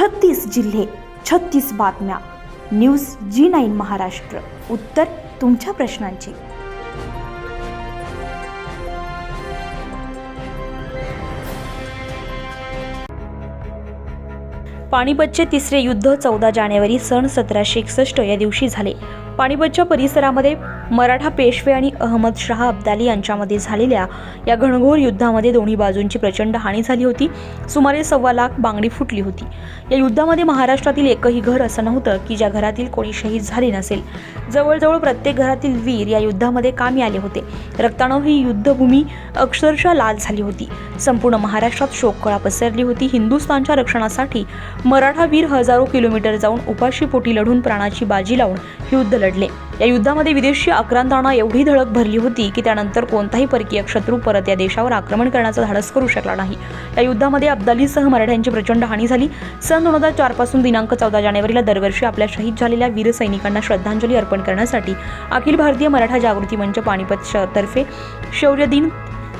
छत्तीस जिल्हे छत्तीस बातम्या. News G nine Maharashtra. उत्तर तुमच्या प्रश्नांची. पाणीपतचे तिसरे युद्ध चौदा जानेवारी सन सतराशे एकसष्ट या दिवशी झाले. पाणीपतच्या परिसरामध्ये मराठा पेशवे आणि अहमद शहा अब्दाली यांच्यामध्ये झालेल्या या घणघोर युद्धामध्ये दोन्ही बाजूंची प्रचंड हानी झाली होती. सुमारे सव्वा लाख बांगडी फुटली होती. या युद्धामध्ये महाराष्ट्रातील एकही घर असं नव्हतं की ज्या घरातील कोणी शहीद झाले नसेल. जवळजवळ प्रत्येक घरातील वीर या युद्धामध्ये कामी आले होते. रक्ताणव ही युद्धभूमी अक्षरशः लाल झाली होती. संपूर्ण महाराष्ट्रात शोककळा पसरली होती. हिंदुस्थानच्या रक्षणासाठी मराठा वीर हजारो किलोमीटर जाऊन उपाशीपोटी लढून प्राणाची बाजी लावून युद्ध लढले. या युद्धामध्ये विदेशी आक्रांतांना एवढी धडक भरली होती की त्यानंतर कोणताही परकीय शत्रू परत या देशावर आक्रमण करण्याचा धाडस करू शकला नाही. या युद्धामध्ये अब्दालीसह मराठ्यांची प्रचंड हानी झाली. सन दोन हजार चारपासून दिनांक चौदा जानेवारीला दरवर्षी आपल्या शहीद झालेल्या वीर सैनिकांना श्रद्धांजली अर्पण करण्यासाठी अखिल भारतीय मराठा जागृती मंच पानिपत तर्फे शौर्य दिन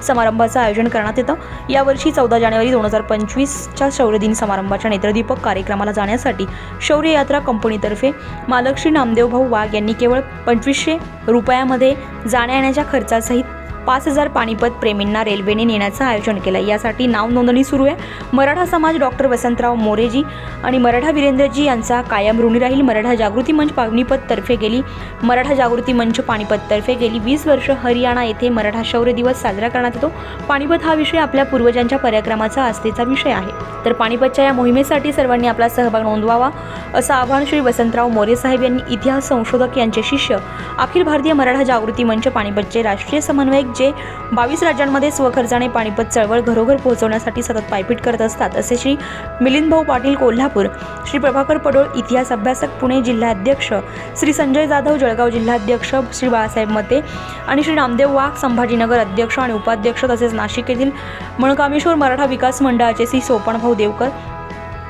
समारंभाचं आयोजन करण्यात येतं. यावर्षी चौदा जानेवारी दोन हजार पंचवीसच्या शौर्य दिन समारंभाच्या नेत्रदीपक कार्यक्रमाला जाण्यासाठी शौर्य यात्रा कंपनीतर्फे मालक श्री नामदेव भाऊ वाघ यांनी केवळ पंचवीसशे रुपयामध्ये जाण्या येण्याच्या खर्चासहित पाच हजार पानिपत प्रेमींना रेल्वेने नेण्याचं आयोजन केलं. यासाठी नाव नोंदणी सुरू आहे. मराठा समाज डॉक्टर वसंतराव मोरेजी आणि मराठा वीरेंद्रजी यांचा कायम ऋणी राहील. मराठा जागृती मंच पानिपत तर्फे गेली. मराठा जागृती मंच पानिपततर्फे गेली. वीस वर्ष हरियाणा येथे मराठा शौर्य दिवस साजरा करण्यात येतो. पानिपत हा विषय आपल्या पूर्वजांच्या पराक्रमाचा आस्थेचा विषय आहे. तर पानिपतच्या या मोहिमेसाठी सर्वांनी आपला सहभाग नोंदवावा असं आव्हान श्री वसंतराव मोरे साहेब यांनी इतिहास संशोधक यांचे शिष्य अखिल भारतीय मराठा जागृती मंच पानिपतचे राष्ट्रीय समन्वयक जे बावीस राज्यांमध्ये स्वखर्चाने पाणीपत चळवळ घरोघर पोहोचवण्यासाठी सतत पायपीट करत असतात असे श्री मिलिंद भाऊ पाटील कोल्हापूर श्री प्रभाकर पडोळ इतिहास अभ्यासक पुणे जिल्हाध्यक्ष श्री संजय जाधव जळगाव जिल्हाध्यक्ष श्री बाळासाहेब मते आणि श्री नामदेव वाघ संभाजीनगर अध्यक्ष आणि उपाध्यक्ष तसेच नाशिक येथील मणकामेश्वर मराठा विकास मंडळाचे श्री सोपणभाऊ देवकर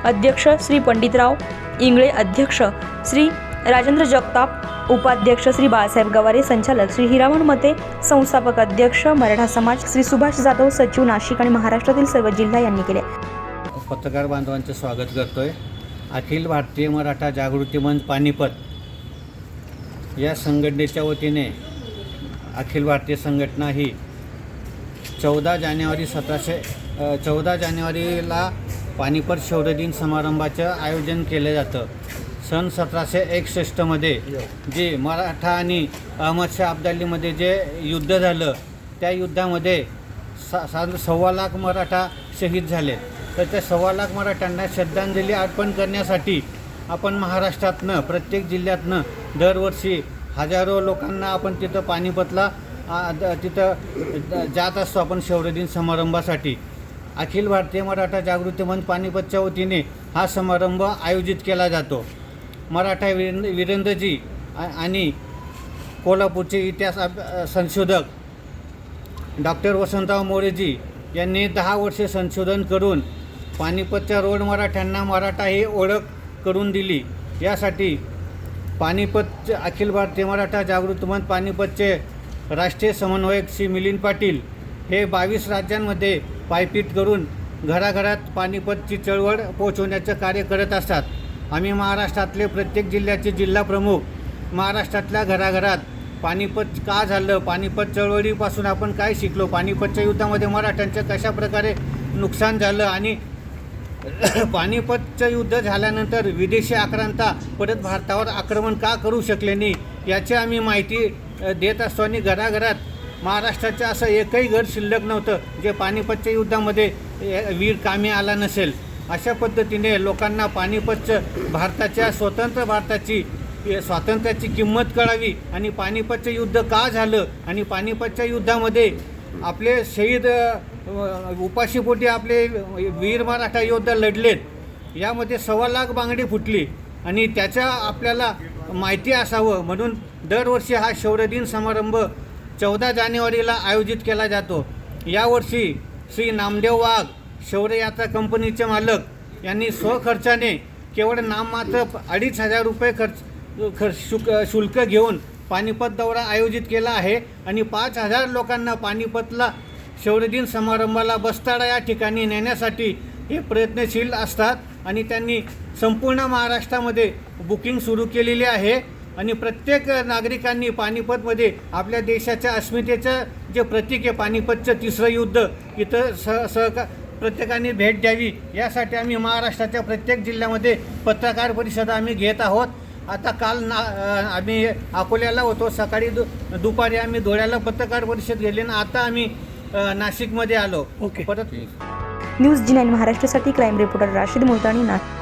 अध्यक्ष श्री पंडितराव इंगळे अध्यक्ष श्री राजेंद्र जगताप उपाध्यक्ष श्री बाळासाहेब गवारे संचालक श्री हिरामण मते संस्थापक अध्यक्ष मराठा समाज श्री सुभाष जाधव सचिव नाशिक आणि महाराष्ट्रातील सर्व जिल्हा यांनी केले. पत्रकार बांधवांचं स्वागत करतोय. अखिल भारतीय मराठा जागृती मंच पानिपत या संघटनेच्या वतीने अखिल भारतीय संघटना ही चौदा जानेवारी सतराशे चौदा जानेवारीला पानिपत शौर्य दिन समारंभाचं आयोजन केलं जातं. सन सतराशे एकसष्टमध्ये जे मराठा आणि अहमदशाह अब्दालीमध्ये जे युद्ध झालं त्या युद्धामध्ये सा सव्वा लाख मराठा शहीद झाले. तर त्या सव्वा लाख मराठ्यांना श्रद्धांजली अर्पण करण्यासाठी आपण महाराष्ट्रातनं प्रत्येक जिल्ह्यातनं दरवर्षी हजारो लोकांना आपण तिथं पानिपतला द- तिथं जात असतो आपण शौर्यदिन समारंभासाठी. अखिल भारतीय मराठा जागृती मंच पानिपतच्या वतीने हा समारंभ आयोजित केला जातो. मराठा वीरेंद्र वीरेंद्रजी आणि कोल्हापूरचे इतिहास अभ- संशोधक डॉक्टर वसंतराव मोरेजी यांनी दहा वर्षे संशोधन करून पानिपतच्या रोड मराठ्यांना मराठा ही ओळख करून दिली. यासाठी पानिपतचे अखिल भारतीय मराठा जागृत मन पानिपतचे राष्ट्रीय समन्वयक श्री मिलिंद पाटील हे बावीस राज्यांमध्ये पायपीट करून घराघरात पानिपतची चळवळ पोहोचवण्याचं कार्य करत असतात. आम्ही महाराष्ट्रातले प्रत्येक जिल्ह्याचे जिल्हा प्रमुख. महाराष्ट्रातल्या घराघरात पानिपत का झालं? पानिपत चळवळीपासून आपण काय शिकलो? पानिपतच्या युद्धामध्ये मराठ्यांचं कशा प्रकारे नुकसान झालं? आणि पानिपतचं युद्ध झाल्यानंतर विदेशी आक्रांता परत भारतावर आक्रमण का करू शकले नाही? याची आम्ही माहिती देत असतो. आणि घराघरात महाराष्ट्राचं असं एकही घर शिल्लक नव्हतं जे पानिपतच्या युद्धामध्ये वीर कामी आला नसेल. अशा पद्धतीने लोकांना पानिपतचं भारताच्या स्वतंत्र भारताची स्वातंत्र्याची किंमत कळावी आणि पानिपतचं युद्ध का झालं आणि पानिपतच्या युद्धामध्ये आपले शहीद उपाशीपोटी आपले वीर मराठा योद्धा लढलेत यामध्ये सव्वा लाख बांगडी फुटली आणि त्याच्या आपल्याला माहिती असावं म्हणून दरवर्षी हा शौर्यदिन समारंभ चौदा जानेवारीला आयोजित केला जातो. यावर्षी श्री नामदेव वाघ शौर्ययात्रा कंपनीचे मालक यांनी स्वखर्चाने केवळ नाममात्र अडीच हजार रुपये खर्च खर्च शुक शुल्क घेऊन पानिपत दौरा आयोजित केला आहे आणि पाच हजार लोकांना पानिपतला शौर्यदिन समारंभाला बस्ताडा या ठिकाणी नेण्यासाठी हे प्रयत्नशील असतात आणि त्यांनी संपूर्ण महाराष्ट्रामध्ये बुकिंग सुरू केलेली आहे. आणि प्रत्येक नागरिकांनी पानिपतमध्ये आपल्या देशाच्या अस्मितेचं जे प्रतीक आहे पानिपतचं तिसरं युद्ध इथं सह सहका प्रत्येकाने भेट द्यावी. यासाठी आम्ही महाराष्ट्राच्या प्रत्येक जिल्ह्यामध्ये पत्रकार परिषद आम्ही घेत आहोत. आता काल ना आम्ही अकोल्याला होतो. सकाळी दु दुपारी आम्ही धुळ्याला पत्रकार परिषद घेतली आणि आता आम्ही नाशिकमध्ये आलो. ओके. परत न्यूज जी नाईन महाराष्ट्रासाठी क्राईम रिपोर्टर राशीद मुलतानी नाशिक.